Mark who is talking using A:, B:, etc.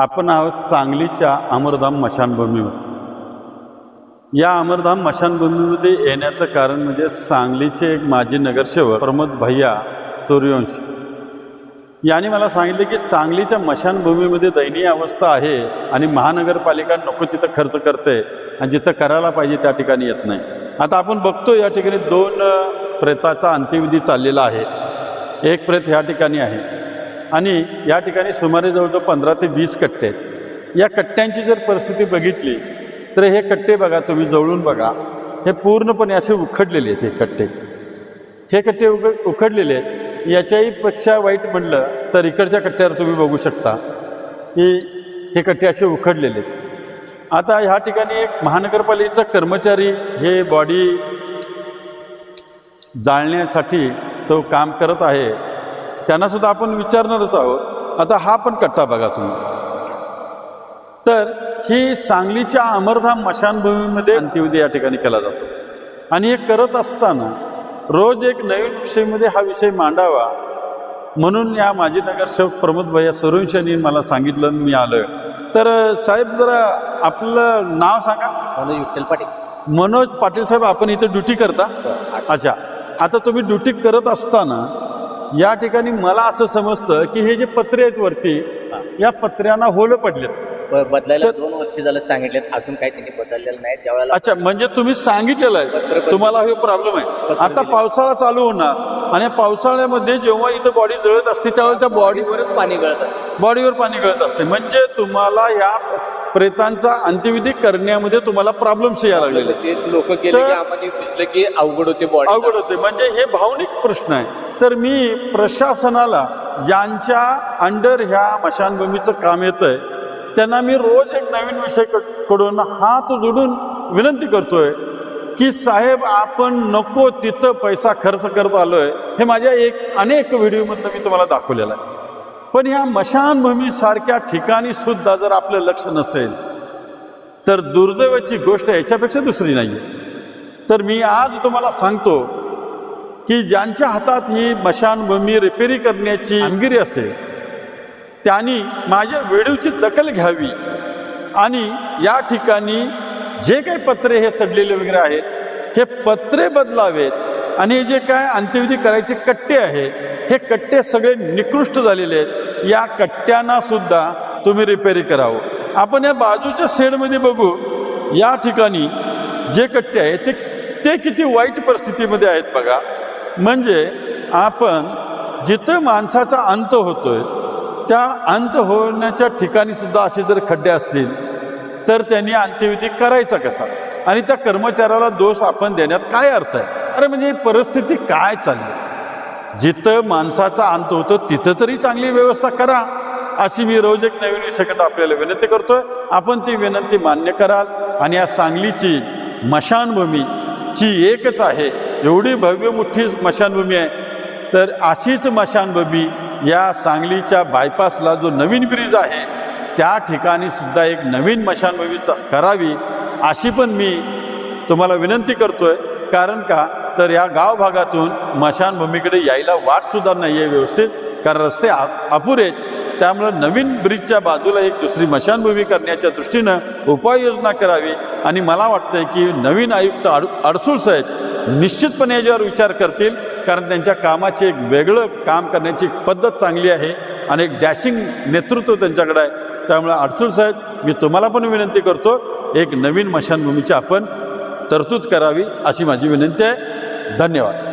A: आपण आहोत सांगलीच्या अमरधाम मशानभूमीवर. या अमरधाम मशानभूमीमध्ये येण्याचं कारण म्हणजे सांगलीचे एक माजी नगरसेवक प्रमोद भैया सूर्यवंशी. यांनी मला सांगितले की सांगलीच्या मशानभूमीमध्ये दयनीय अवस्था आहे आणि महानगरपालिका नको तिथं खर्च करते आणि जिथं करायला पाहिजे त्या ठिकाणी येत नाही. आता आपण बघतो या ठिकाणी दोन प्रेताचा अंत्यविधी चाललेला आहे. एक प्रेत ह्या ठिकाणी आहे. आणि या ठिकाणी सुमारे जवळजवळ पंधरा ते वीस कट्टे आहेत. या कट्ट्यांची जर परिस्थिती बघितली तर हे कट्टे बघा तुम्ही जवळून बघा हे पूर्णपणे असे उखडलेले आहेत हे कट्टे. हे कट्टे उघ उखडलेले आहेत. याच्याही पेक्षा वाईट म्हणलं तर इकडच्या कट्ट्यावर तुम्ही बघू शकता की हे कट्टे असे उखडलेले आहेत. आता ह्या ठिकाणी एक महानगरपालिकेचा कर्मचारी हे बॉडी जाळण्यासाठी तो काम करत आहे. त्यांना सुद्धा आपण विचारणारच आहोत. आता हा पण कट्टा बघा तुम्ही. तर ही सांगलीच्या अमरधाम मशानभूमीमध्ये अंत्यविधी या ठिकाणी केला जातो. आणि हे करत असताना रोज एक नवीन विषयमध्ये हा विषय मांडावा. म्हणून या माजी नगरसेवक प्रमोद भैया सुरवंश यांनी मला सांगितलं मी आलोय. तर साहेब जरा आपलं नाव सांगा.
B: म्हणून विठ्ठल पाटील.
A: मनोज पाटील साहेब आपण इथे ड्युटी करता? अच्छा. आता तुम्ही ड्युटी करत असताना या ठिकाणी मला असं समजतं की हे जे पत्रे आहेत वरती या पत्र्यांना होलं पडलेत.
B: ब- बदलायला दोन वर्ष झालं सांगितलेत अजून काही त्यांनी बदललेलं नाही त्यावेळेला
A: अच्छा म्हणजे तुम्ही सांगितलेलं आहे. तुम्हाला हे प्रॉब्लेम आहे. आता पावसाळा चालू होणार आणि पावसाळ्यामध्ये जेव्हा इथं बॉडी जळत असते त्यावेळेला त्या बॉडी
B: बॉडीवरच पाणी गळत.
A: बॉडीवर पाणी गळत असते. म्हणजे तुम्हाला या प्रेतांचा अंत्यविधी करण्यामध्ये तुम्हाला प्रॉब्लेम्स यायला लागलेले.
B: ते लोक गेले
A: तर-
B: की आम्हाला दिसलं की अवघड होते बॉडी
A: अवघड होते. म्हणजे हे भावनिक प्रश्न आहे. तर मी प्रशासनाला ज्यांच्या अंडर ह्या मशानभूमीचं काम येतंय त्यांना मी रोज एक नवीन विषयकडून हात जोडून विनंती करतोय की साहेब आपण नको तिथं पैसा खर्च करत आलोय. हे माझ्या एक अनेक व्हिडिओमधनं मी तुम्हाला दाखवलेलं आहे. पण ह्या मशानभूमीसारख्या ठिकाणी सुद्धा जर आपलं लक्ष नसेल तर दुर्दैवाची गोष्ट याच्यापेक्षा दुसरी नाही. आहे तर मी आज तुम्हाला सांगतो की ज्यांच्या हातात ही मशानभूमी रिपेरी करण्याची कामगिरी असेल त्यांनी माझ्या वेळूची दखल घ्यावी आणि या ठिकाणी जे काही पत्रे हे सडलेले वगैरे आहेत हे पत्रे बदलावेत. आणि जे काय अंत्यविधी करायचे कट्टे आहे हे कट्टे सगळे निकृष्ट झालेले आहेत. या कट्ट्यांना सुद्धा तुम्ही रिपेअरी करावं. आपण या बाजूच्या शेडमध्ये बघू या ठिकाणी जे कट्टे आहेत ते ते किती वाईट परिस्थितीमध्ये आहेत बघा. म्हणजे आपण जिथं माणसाचा अंत होतोय त्या अंत होण्याच्या ठिकाणी सुद्धा असे जर खड्डे असतील तर त्यांनी अंत्यविधी करायचा कसा? आणि त्या कर्मचाऱ्याला दोष आपण देण्यात काय अर्थ आहे? अरे म्हणजे परिस्थिती काय चालली? जिथं माणसाचा अंत होतो तिथं तरी चांगली व्यवस्था करा. अशी मी रोज एक नवीन विषयाकडे आपल्याला विनंती करतोय. आपण ती विनंती मान्य कराल. आणि या सांगलीची मशानभूमी ही एकच आहे. एवढी भव्य मोठी मशानभूमी आहे. तर अशीच मशानभूमी या सांगलीच्या बायपासला जो नवीन ब्रिज आहे त्या ठिकाणी सुद्धा एक नवीन मशानभूमी चा- करावी अशी पण मी तुम्हाला विनंती करतोय. कारण का? तर या गाव भागातून मशानभूमीकडे यायला वाटसुद्धा नाही आहे व्यवस्थित कारण रस्ते अपुरे आहेत. त्यामुळं नवीन ब्रिजच्या बाजूला एक दुसरी मशानभूमी करण्याच्या दृष्टीनं उपाययोजना करावी. आणि मला वाटतंय की नवीन आयुक्त अड अडसूळ साहेब निश्चितपणे याच्यावर विचार करतील कारण त्यांच्या कामाचे एक वेगळं काम करण्याची पद्धत चांगली आहे आणि एक डॅशिंग नेतृत्व त्यांच्याकडे आहे. त्यामुळे अडसूळ साहेब मी तुम्हाला पण विनंती करतो एक नवीन मशानभूमीची आपण तरतूद करावी अशी माझी विनंती आहे. धन्यवाद.